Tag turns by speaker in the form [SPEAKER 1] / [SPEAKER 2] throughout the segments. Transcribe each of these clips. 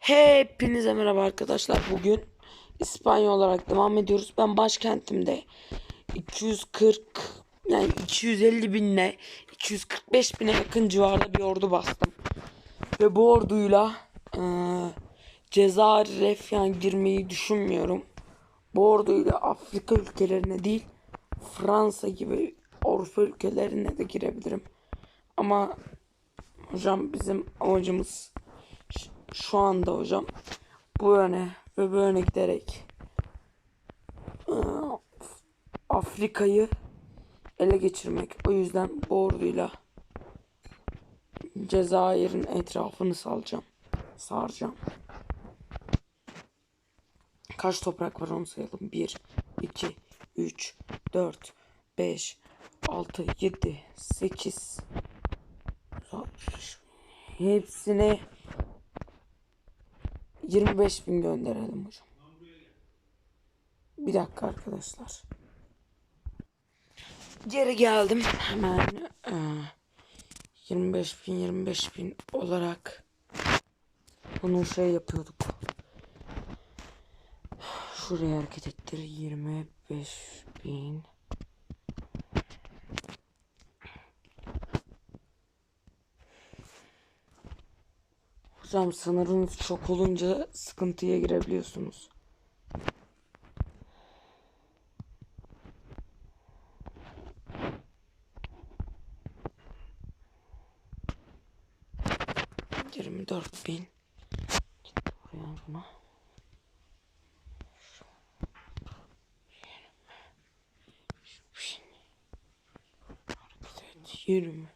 [SPEAKER 1] Hepinize merhaba arkadaşlar. Bugün İspanya olarak devam ediyoruz. Ben başkentimde 240 yani 250 binle 245 bine yakın civarda bir ordu bastım. Ve bu orduyla eee Cezayir Refyan girmeyi düşünmüyorum. Bu orduyla Afrika ülkelerine değil Fransa gibi Avrupa ülkelerine de girebilirim. Ama hocam bizim amacımız şu anda hocam bu yöne ve bu yöne giderek eee, Afrika'yı ele geçirmek. O yüzden bu orduyla Cezayir'in etrafını salacağım. Saracağım. Kaç toprak var onu sayalım. 1, 2, 3, 4, 5, 6, 7, 8. Hepsine 25 bin gönderelim hocam. Bir dakika arkadaşlar. Geri geldim. Hemen e, 25 bin 25 bin olarak bunu şey yapıyorduk. Şuraya hareket ettir. 25 bin. Hocam sınırınız çok olunca sıkıntıya girebiliyorsunuz. Yirmi dört bin. Buraya buna. Evet, yirmi.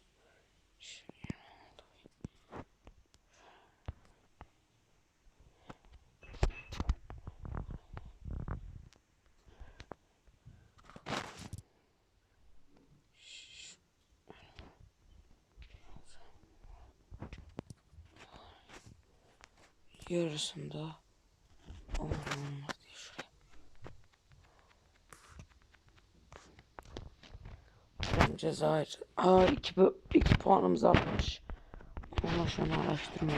[SPEAKER 1] Yarısında olmaz diye şuraya. Hocam Cezayir. Aa iki, iki puanımız artmış. Onunla şu an araştırmaya.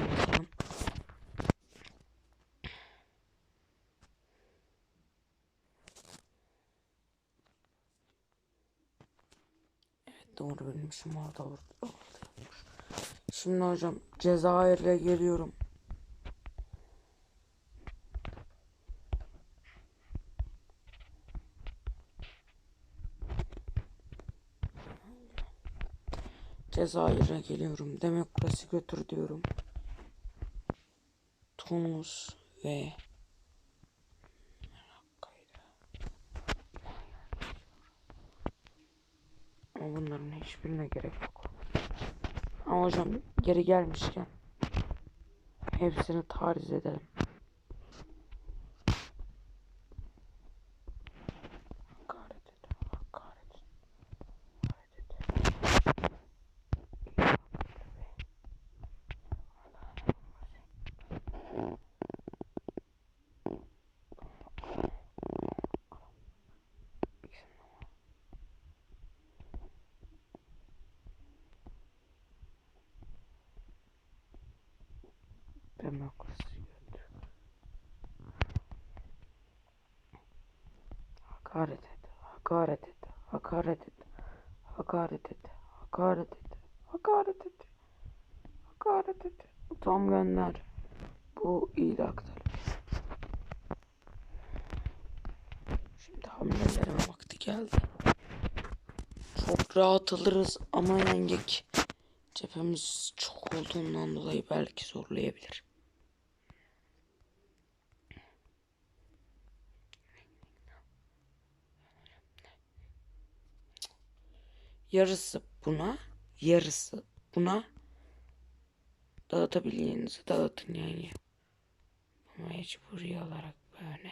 [SPEAKER 1] Evet doğru bilmişim orada orada. Şimdi hocam Cezayir'e geliyorum. Cezayir'e geliyorum. Demokrasi götür diyorum. Tunus ve Ama bunların hiçbirine gerek yok. Ama hocam geri gelmişken hepsini tariz edelim. Hakaret et, hakaret et, hakaret et. Demokrasi götür. Hakaret et, hakaret et, hakaret et, hakaret et, hakaret et, hakaret et, hakaret et. Tam gönder. Bu iyi aktar. Şimdi hamlelerime vakti geldi. Çok rahat alırız ama yengek cephemiz çok olduğundan dolayı belki zorlayabilir. Yarısı buna, yarısı buna dağıtabildiğinizi dağıtın yani. Ama mecburi olarak böyle.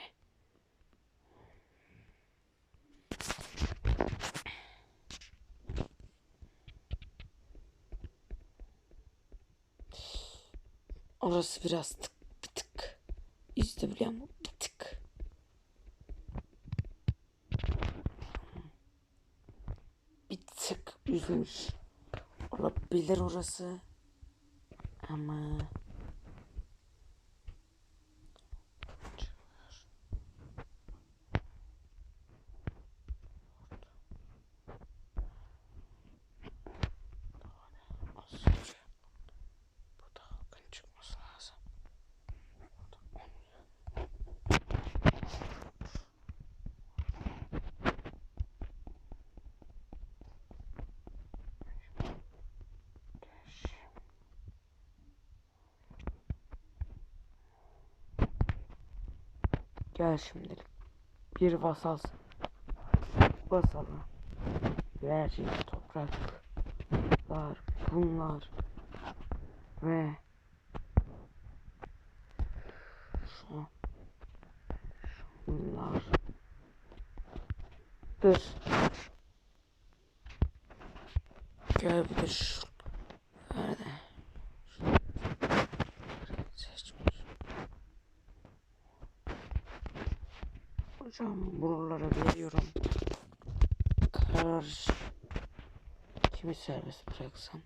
[SPEAKER 1] Orası biraz tık tık. İzle biliyor musun? Bir tık. Bir üzmüş. Olabilir orası. Ama Gel şimdilik. Bir vasal. Vasalı. Vereceğim topraklar. Bunlar. Ve şu şunlar. Dur. Gel bir de şu. Hocam buralara veriyorum. Karar. Kimi serbest bıraksam?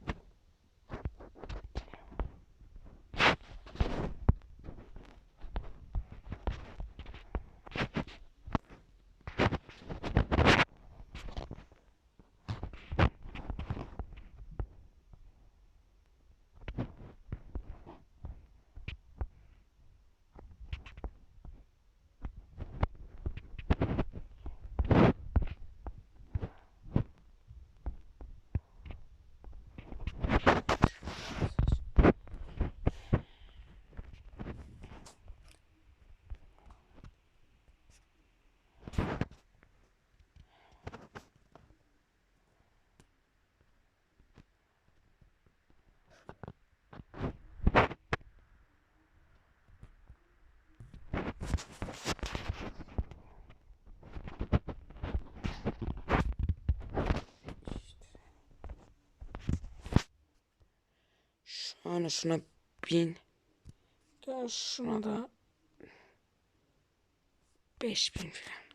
[SPEAKER 1] Şuna şuna bin. Gel şuna da beş bin falan.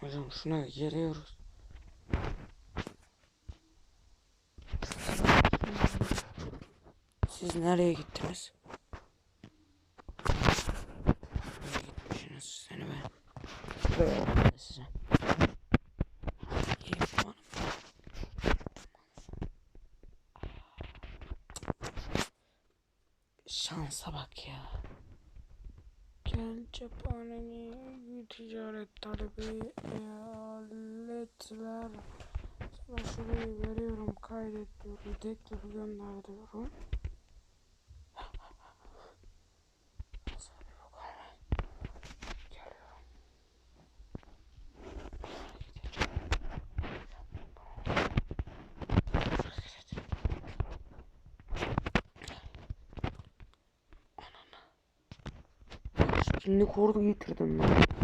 [SPEAKER 1] Hocam şuna geliyoruz. Siz nereye gittiniz? Nereye gitmişsiniz seni ben? Buraya ben de size. İyi bana. Şansa bak ya. Gel cephaneni ticaret talebi eyaletler. Sana şurayı veriyorum kaydet diyorum. Teklifi gönder diyorum. Geliyorum. Şimdi kordu getirdim ben.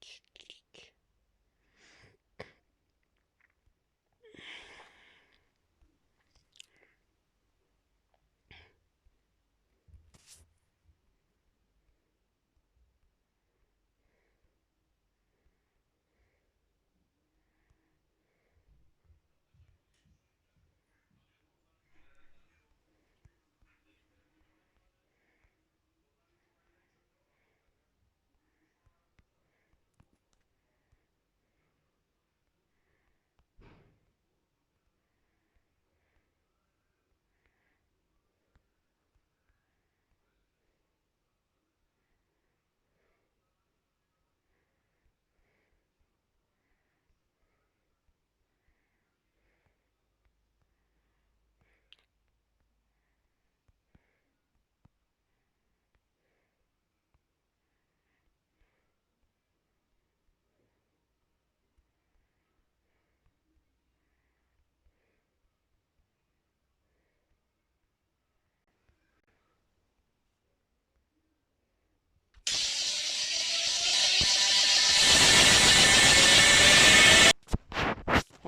[SPEAKER 1] Tch.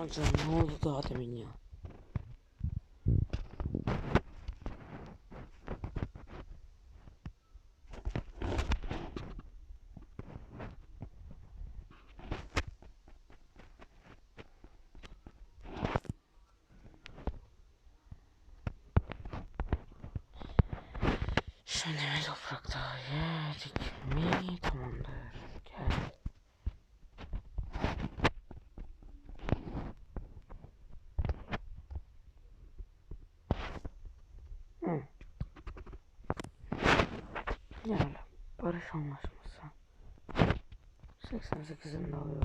[SPEAKER 1] Aman canım ne oldu daha demin ya? Şöyle bir toprak daha yedik mi? Tamamdır. Gel. Hı. Yani barış anlaşması. 88'in de alıyor.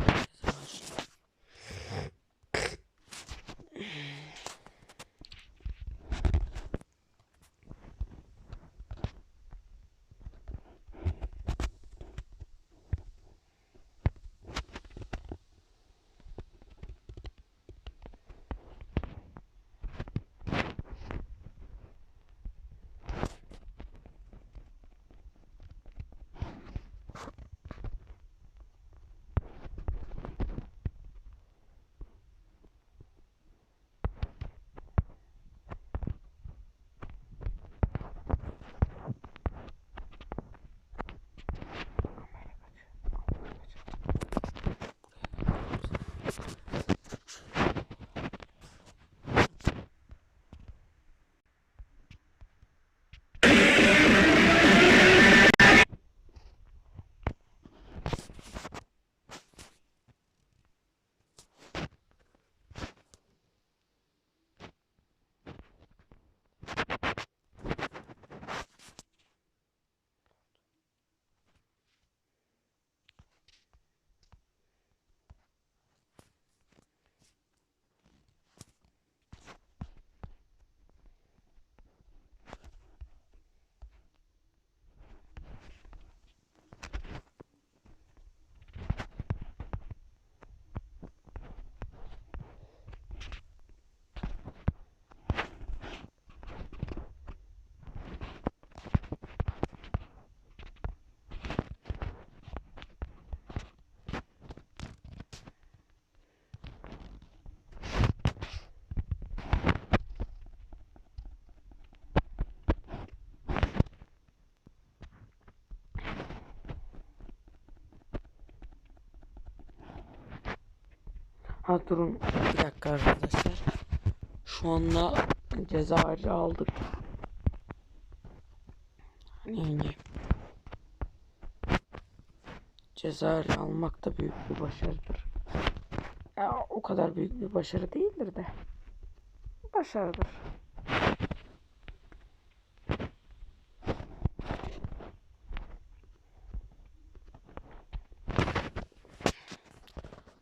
[SPEAKER 1] Ha durun bir dakika arkadaşlar. Şu anda Cezayir'i aldık. Yani Cezayir'i almak da büyük bir başarıdır. Ya, o kadar büyük bir başarı değildir de. Başarıdır.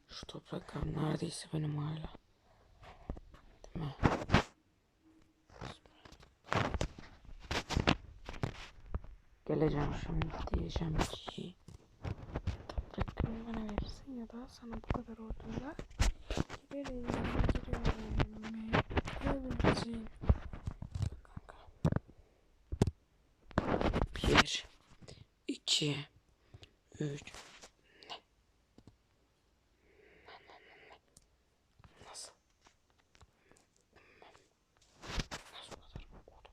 [SPEAKER 1] Şu topraklar neredeyse benim hala. Değil mi? Geleceğim şimdi diyeceğim ki topraklarını bana verirsin ya da sana bu kadar giderim gidiyorum evcil kanka bir iki üç Nasıl? Nasıl bu kadar oldu?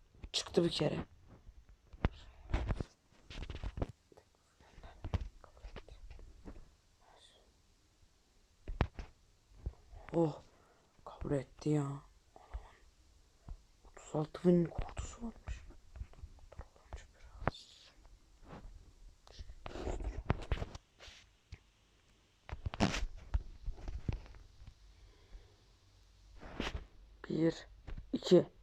[SPEAKER 1] Çıktı bir kere. Oh kabul etti ya. 36 bin kurtusu varmış. Bir, iki.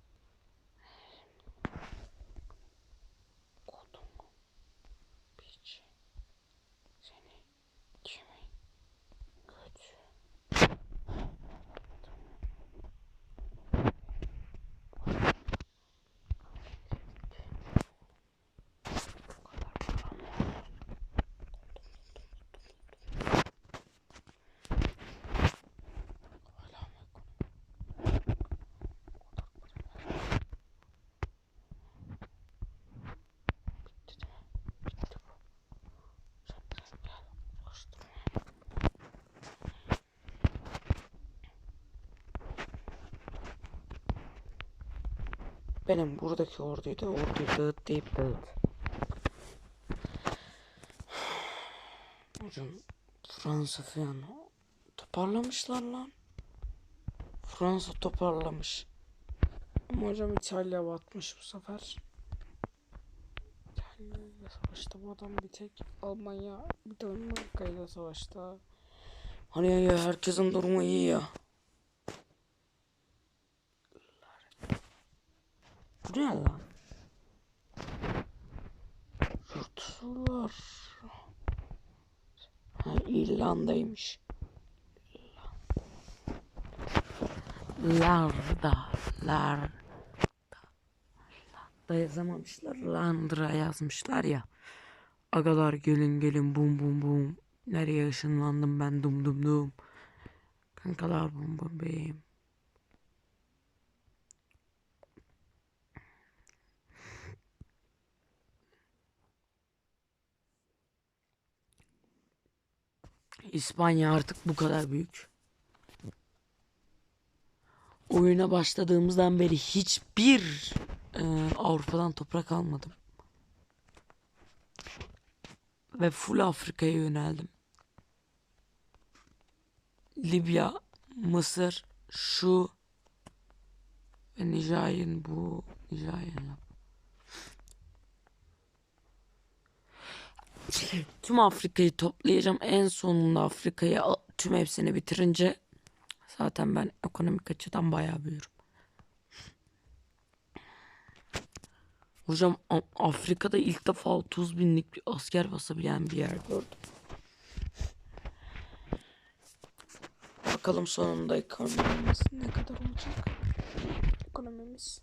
[SPEAKER 1] Benim buradaki orduyu da orduyu dağıt deyip dağıt. Hocam Fransa falan toparlamışlar lan. Fransa toparlamış. Ama hocam İtalya batmış bu sefer. İtalya ile savaşta bu adam bir tek Almanya bir Amerika ile savaşta. Hani ya herkesin durumu iyi ya. Bu ne lan? Yurtsular. Ha, İrlanda'ymış. Larda, larda. Da yazamamışlar. Landra yazmışlar ya. Agalar gelin gelin bum bum bum. Nereye ışınlandım ben dum dum dum. Kankalar bum bum bim. İspanya artık bu kadar büyük. Oyuna başladığımızdan beri hiçbir e, Avrupa'dan toprak almadım. Ve full Afrika'ya yöneldim. Libya, Mısır, şu ve Nijer'in bu Nijer'in Tüm Afrika'yı toplayacağım. En sonunda Afrika'yı tüm hepsini bitirince zaten ben ekonomik açıdan bayağı büyürüm. Hocam Afrika'da ilk defa 30 binlik bir asker basabilen bir yer gördüm. Bakalım sonunda ekonomimiz ne kadar olacak? Ekonomimiz.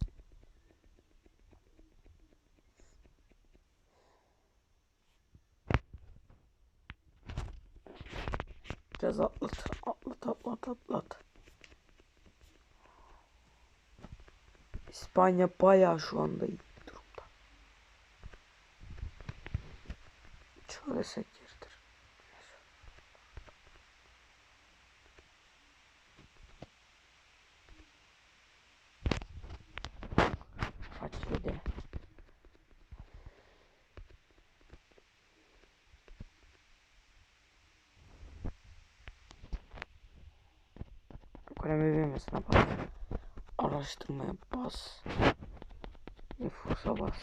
[SPEAKER 1] Biraz atlat, atlat, atlat, atlat. İspanya bayağı şu anda iyi durumda. Söylesek Ekonomi büyümesine bas. Araştırmaya bas. Nüfusa bas.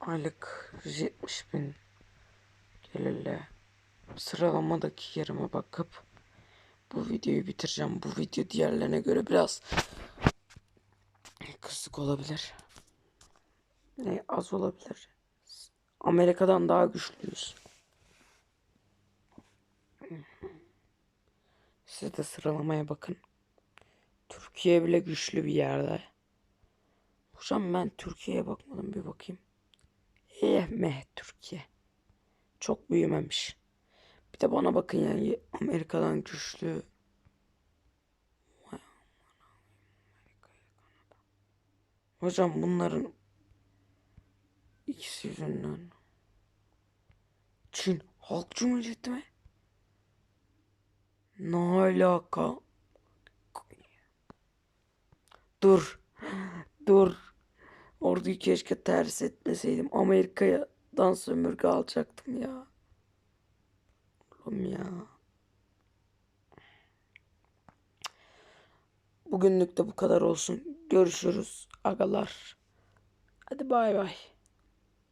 [SPEAKER 1] Aylık 170 bin gelirle sıralamadaki yerime bakıp bu videoyu bitireceğim. Bu video diğerlerine göre biraz kısık olabilir. Ne az olabilir. Amerika'dan daha güçlüyüz. Siz de sıralamaya bakın. Türkiye bile güçlü bir yerde. Hocam ben Türkiye'ye bakmadım bir bakayım. Eh meh Türkiye. Çok büyümemiş. Bir de bana bakın yani Amerika'dan güçlü. Amerika'ya. Hocam bunların ikisi yüzünden. Çin Halk Cumhuriyeti mi? Ne alaka? Dur. Dur. Orduyu keşke ters etmeseydim. Amerika'dan sömürge alacaktım ya. Oğlum ya. Bugünlük de bu kadar olsun. Görüşürüz agalar. Hadi bay bay.